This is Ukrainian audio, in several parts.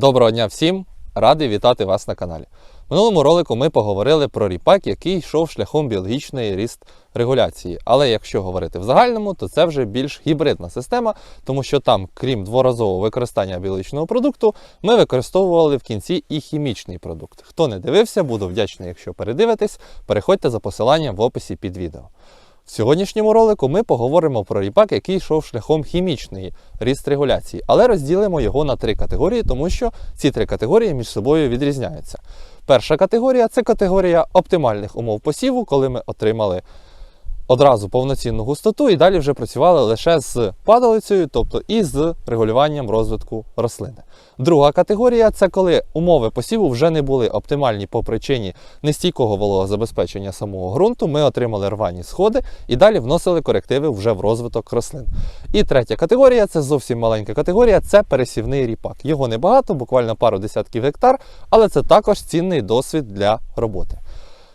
Доброго дня всім! Радий вітати вас на каналі. В минулому ролику ми поговорили про ріпак, який йшов шляхом біологічної ріст регуляції. Але якщо говорити в загальному, то це вже більш гібридна система, тому що там, крім дворазового використання біологічного продукту, ми використовували в кінці і хімічний продукт. Хто не дивився, буду вдячний, якщо передивитесь. Переходьте за посиланням в описі під відео. В сьогоднішньому ролику ми поговоримо про ріпак, який йшов шляхом хімічної ріст регуляції, але розділимо його на три категорії, тому що ці три категорії між собою відрізняються. Перша категорія це категорія оптимальних умов посіву, коли ми отримали одразу повноцінну густоту і далі вже працювали лише з падалицею, тобто і з регулюванням розвитку рослини. Друга категорія це коли умови посіву вже не були оптимальні по причині нестійкого вологозабезпечення самого ґрунту. Ми отримали рвані сходи і далі вносили корективи вже в розвиток рослин. І третя категорія це зовсім маленька категорія це пересівний ріпак. Його небагато, буквально пару десятків гектар, але це також цінний досвід для роботи.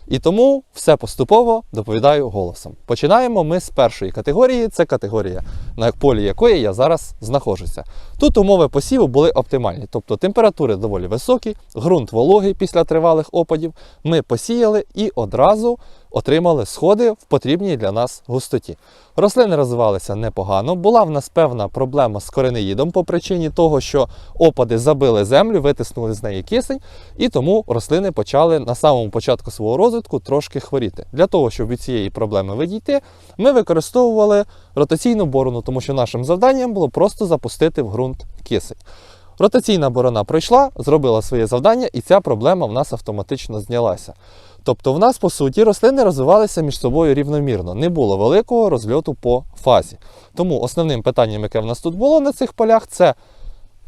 І тому все поступово доповідаю голосом. Починаємо ми з першої категорії. Це категорія, на полі якої я зараз знаходжуся. Тут умови посіву були оптимальні, тобто температури доволі високі, ґрунт вологий після тривалих опадів. Ми посіяли і одразу отримали сходи в потрібній для нас густоті. Рослини розвивалися непогано. Була в нас певна проблема з коренеїдом по причині того, що опади забили землю, витиснули з неї кисень, і тому рослини почали на самому початку свого розвитку трошки хворіти. Для того, щоб від цієї проблеми відійти, ми використовували ротаційну борону, тому що нашим завданням було просто запустити в ґрунт кисень. Ротаційна борона пройшла, зробила своє завдання, і ця проблема в нас автоматично знялася. Тобто, в нас, по суті, рослини розвивалися між собою рівномірно, не було великого розльоту по фазі. Тому основним питанням, яке в нас тут було на цих полях, це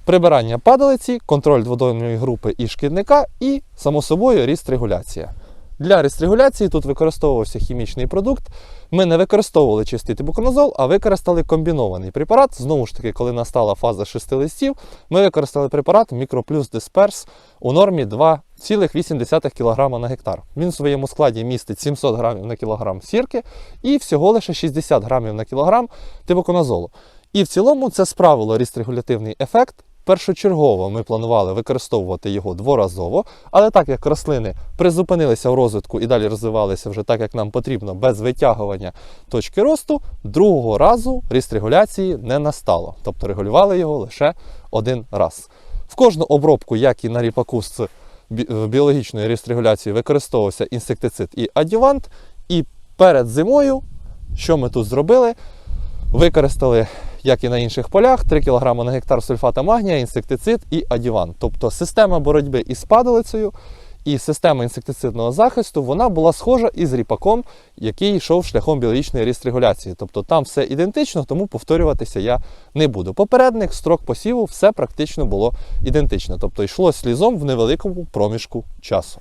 прибирання падалиці, контроль дводольної групи і шкідника, і, само собою, ріст регуляція. Для рестрегуляції тут використовувався хімічний продукт. Ми не використовували чистий тибуконазол, а використали комбінований препарат. Знову ж таки, коли настала фаза шести листів, ми використали препарат Мікроплюс Дисперс у нормі 2,8 кг на гектар. Він в своєму складі містить 700 грамів на кілограм сірки і всього лише 60 грамів на кілограм тибуконазолу. І в цілому це справило рістрегулятивний ефект. Першочергово ми планували використовувати його дворазово, але так як рослини призупинилися в розвитку і далі розвивалися вже так, як нам потрібно, без витягування точки росту, другого разу ріст регуляції не настало. Тобто регулювали його лише один раз. В кожну обробку, як і на ріпаку з біологічної ріст регуляції, використовувався інсектицид і адювант. І перед зимою, що ми тут зробили? Використали як і на інших полях, 3 кг на гектар сульфата магнія, інсектицид і адювант. Тобто система боротьби із падалицею і система інсектицидного захисту вона була схожа із ріпаком, який йшов шляхом біологічної ріст регуляції. Тобто там все ідентично, тому повторюватися я не буду. Попередник, строк посіву, все практично було ідентично. Тобто йшло слізом в невеликому проміжку часу.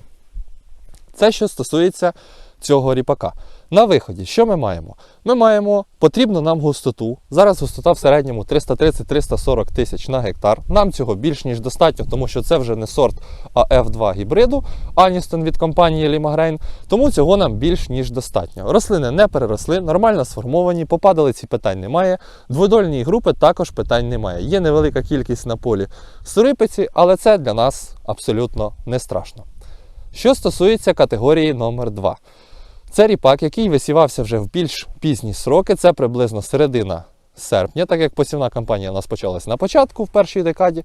Це що стосується цього ріпака. На виході, що ми маємо? Ми маємо потрібну нам густоту. Зараз густота в середньому 330-340 тисяч на гектар. Нам цього більш ніж достатньо, тому що це вже не сорт АФ2 гібриду Аністон від компанії Лімагрейн. Тому цього нам більш ніж достатньо. Рослини не переросли, нормально сформовані, попадали ці питань немає. Дводольні групи також питань немає. Є невелика кількість на полі сурипиці, але це для нас абсолютно не страшно. Що стосується категорії номер 2 це ріпак, який висівався вже в більш пізні сроки, це приблизно середина серпня, так як посівна кампанія у нас почалась на початку, в першій декаді.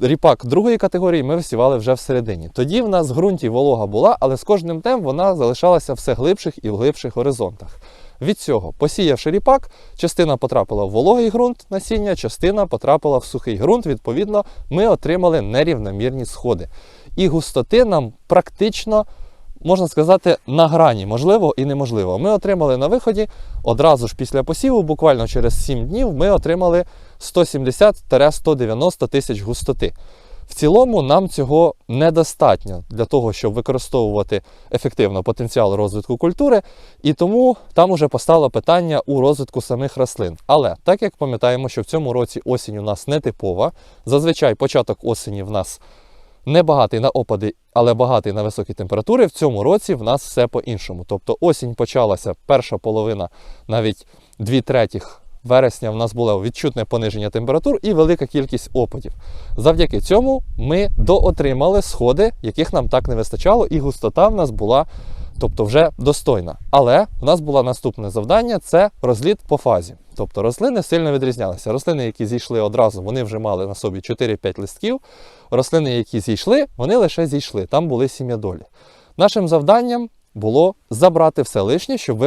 Ріпак другої категорії ми висівали вже всередині. Тоді в нас в ґрунті волога була, але з кожним днем вона залишалася все глибших і в глибших горизонтах. Від цього, посіявши ріпак, частина потрапила в вологий ґрунт насіння, частина потрапила в сухий ґрунт. Відповідно, ми отримали нерівномірні сходи. І густоти нам практично можна сказати, на грані можливо і неможливо. Ми отримали на виході одразу ж після посіву, буквально через 7 днів, ми отримали 170-190 тисяч густоти. В цілому нам цього недостатньо для того, щоб використовувати ефективно потенціал розвитку культури, і тому там уже постало питання у розвитку самих рослин. Але так як пам'ятаємо, що в цьому році осінь у нас не типова, зазвичай початок осені в нас не багатий на опади, але багатий на високі температури. В цьому році в нас все по-іншому. Тобто осінь почалася перша половина, навіть дві третіх вересня в нас було відчутне пониження температур і велика кількість опадів. Завдяки цьому ми доотримали сходи, яких нам так не вистачало, і густота в нас була тобто вже достойна. Але в нас було наступне завдання це розліт по фазі. Тобто рослини сильно відрізнялися. Рослини, які зійшли одразу, вони вже мали на собі 4-5 листків. Рослини, які зійшли, вони лише зійшли, там були сім'ядолі. Нашим завданням було забрати все лишнє, щоб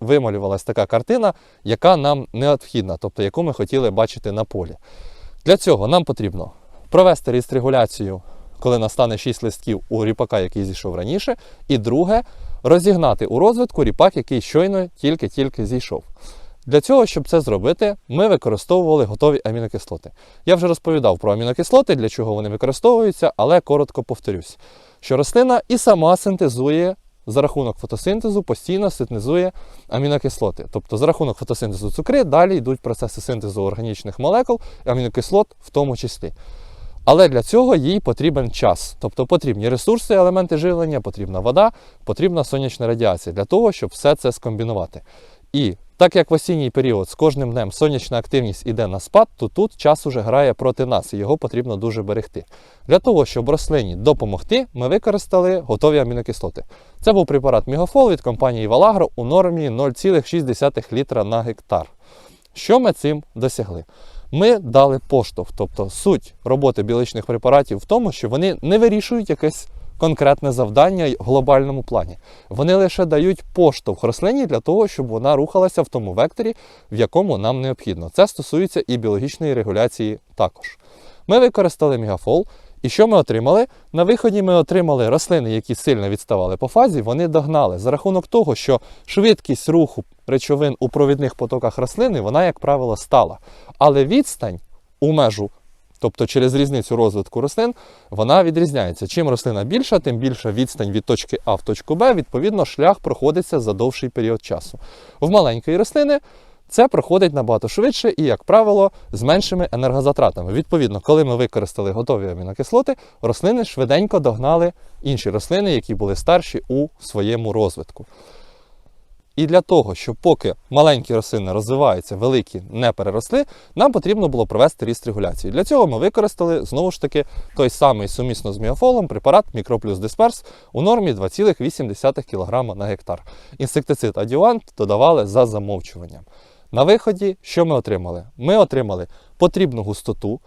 вималювалась, така картина, яка нам необхідна, тобто яку ми хотіли бачити на полі. Для цього нам потрібно провести рістрегуляцію, коли настане 6 листків у ріпака, який зійшов раніше. І друге, розігнати у розвитку ріпак, який щойно тільки-тільки зійшов. Для цього, щоб це зробити, ми використовували готові амінокислоти. Я вже розповідав про амінокислоти, для чого вони використовуються, але коротко повторюсь, що рослина і сама синтезує за рахунок фотосинтезу, постійно синтезує амінокислоти. Тобто за рахунок фотосинтезу цукри далі йдуть процеси синтезу органічних молекул, амінокислот в тому числі. Але для цього їй потрібен час, тобто потрібні ресурси, елементи живлення, потрібна вода, потрібна сонячна радіація для того, щоб все це скомбінувати. І так як в осінній період з кожним днем сонячна активність іде на спад, то тут час уже грає проти нас, і його потрібно дуже берегти. Для того, щоб рослині допомогти, ми використали готові амінокислоти. Це був препарат Мігафол від компанії Валагро у нормі 0,6 літра на гектар. Що ми цим досягли? Ми дали поштовх, тобто суть роботи біологічних препаратів в тому, що вони не вирішують якесь конкретне завдання в глобальному плані. Вони лише дають поштовх рослині для того, щоб вона рухалася в тому векторі, в якому нам необхідно. Це стосується і біологічної регуляції також. Ми використали мегафол. І що ми отримали? На виході ми отримали рослини, які сильно відставали по фазі, вони догнали за рахунок того, що швидкість руху речовин у провідних потоках рослини, вона, як правило, стала. Але відстань у межу, тобто через різницю розвитку рослин, вона відрізняється. Чим рослина більша, тим більша відстань від точки А в точку Б, відповідно, шлях проходиться за довший період часу. В маленької рослини це проходить набагато швидше і, як правило, з меншими енергозатратами. Відповідно, коли ми використали готові амінокислоти, рослини швиденько догнали інші рослини, які були старші у своєму розвитку. І для того, щоб поки маленькі рослини розвиваються, великі не переросли, нам потрібно було провести ріст регуляції. Для цього ми використали знову ж таки той самий сумісно з міофолом препарат Мікроплюс Дисперс у нормі 2,8 кг на гектар. Інсектицид адювант додавали за замовчуванням. На виході, що ми отримали? Ми отримали потрібну густоту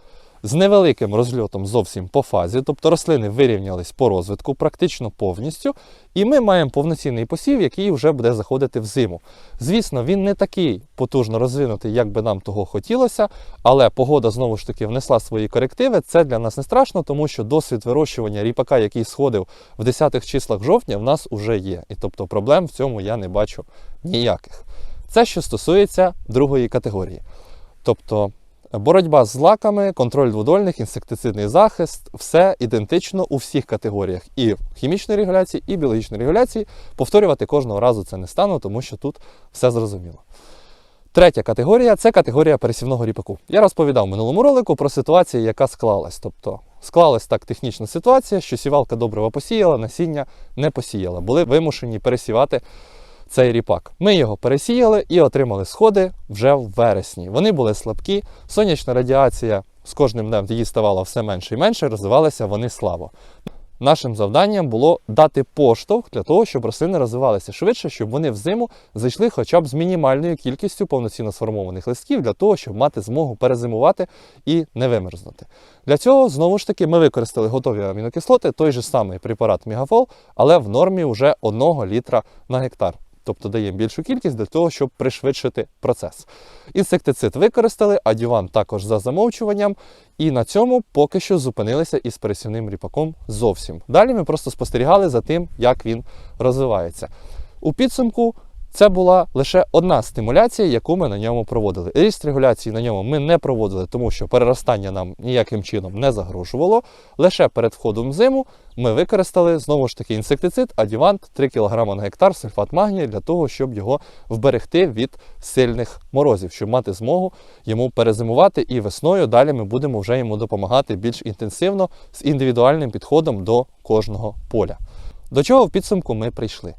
з невеликим розльотом зовсім по фазі, тобто рослини вирівнялись по розвитку практично повністю, і ми маємо повноцінний посів, який вже буде заходити в зиму. Звісно, він не такий потужно розвинутий, як би нам того хотілося, але погода знову ж таки внесла свої корективи. Це для нас не страшно, тому що досвід вирощування ріпака, який сходив в 10-х числах жовтня, в нас вже є. І тобто проблем в цьому я не бачу ніяких. Це що стосується другої категорії. Тобто боротьба з злаками, контроль дводольних, інсектицидний захист все ідентично у всіх категоріях і хімічної регуляції, і біологічної регуляції. Повторювати кожного разу це не стану, тому що тут все зрозуміло. Третя категорія це категорія пересівного ріпаку. Я розповідав в минулому ролику про ситуацію, яка склалась. Тобто склалась так технічна ситуація, що сівалка добрива посіяла, насіння не посіяла. Були вимушені пересівати цей ріпак. Ми його пересіяли і отримали сходи вже в вересні. Вони були слабкі, сонячна радіація з кожним днем її ставало все менше і менше, розвивалися вони слабо. Нашим завданням було дати поштовх для того, щоб рослини розвивалися швидше, щоб вони взиму зайшли хоча б з мінімальною кількістю повноцінно сформованих листків, для того, щоб мати змогу перезимувати і не вимерзнути. Для цього знову ж таки ми використали готові амінокислоти, той же самий препарат Мегафол, але в нормі вже 1 літра на гектар тобто даємо більшу кількість для того, щоб пришвидшити процес. Інсектицид використали, адюван також за замовчуванням, і на цьому поки що зупинилися із пересівним ріпаком зовсім. Далі ми просто спостерігали за тим, як він розвивається. У підсумку це була лише одна стимуляція, яку ми на ньому проводили. Ріст регуляції на ньому ми не проводили, тому що переростання нам ніяким чином не загрожувало. Лише перед входом в зиму ми використали знову ж таки інсектицид, адювант 3 кг на гектар сульфат магнія для того, щоб його вберегти від сильних морозів, щоб мати змогу йому перезимувати. І весною далі ми будемо вже йому допомагати більш інтенсивно з індивідуальним підходом до кожного поля. До чого в підсумку ми прийшли?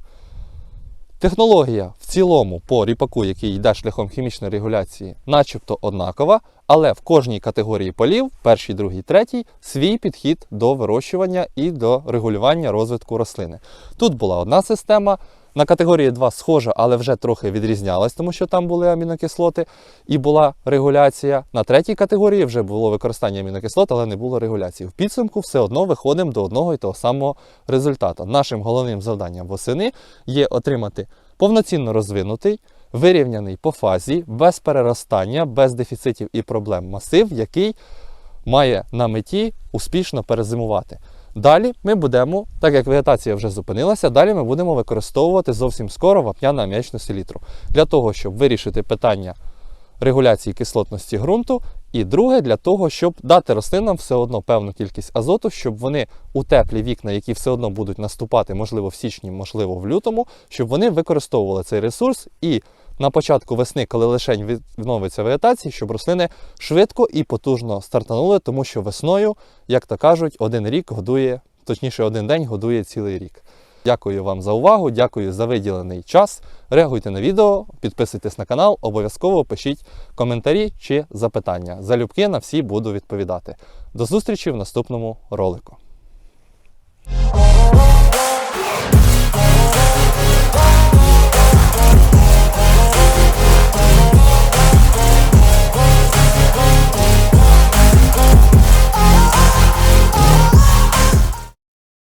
Технологія в цілому по ріпаку, який йде шляхом хімічної регуляції, начебто однакова, але в кожній категорії полів, першій, другій, третій, свій підхід до вирощування і до регулювання розвитку рослини. Тут була одна система. На категорії 2 схожа, але вже трохи відрізнялась, тому що там були амінокислоти і була регуляція. На третій категорії вже було використання амінокислот, але не було регуляції. В підсумку все одно виходимо до одного і того самого результату. Нашим головним завданням восени є отримати повноцінно розвинутий, вирівняний по фазі, без переростання, без дефіцитів і проблем масив, який має на меті успішно перезимувати. Далі ми будемо, так як вегетація вже зупинилася, далі ми будемо використовувати зовсім скоро вапняно аміачну селітру для того, щоб вирішити питання регуляції кислотності ґрунту, і друге для того, щоб дати рослинам все одно певну кількість азоту, щоб вони у теплі вікна, які все одно будуть наступати, можливо, в січні, можливо, в лютому, щоб вони використовували цей ресурс і на початку весни, коли лишень відновиться вегетація, щоб рослини швидко і потужно стартанули, тому що весною, як то кажуть, один рік годує, точніше, один день годує цілий рік. Дякую вам за увагу, дякую за виділений час. Реагуйте на відео, підписуйтесь на канал, обов'язково пишіть коментарі чи запитання. Залюбки на всі буду відповідати. До зустрічі в наступному ролику.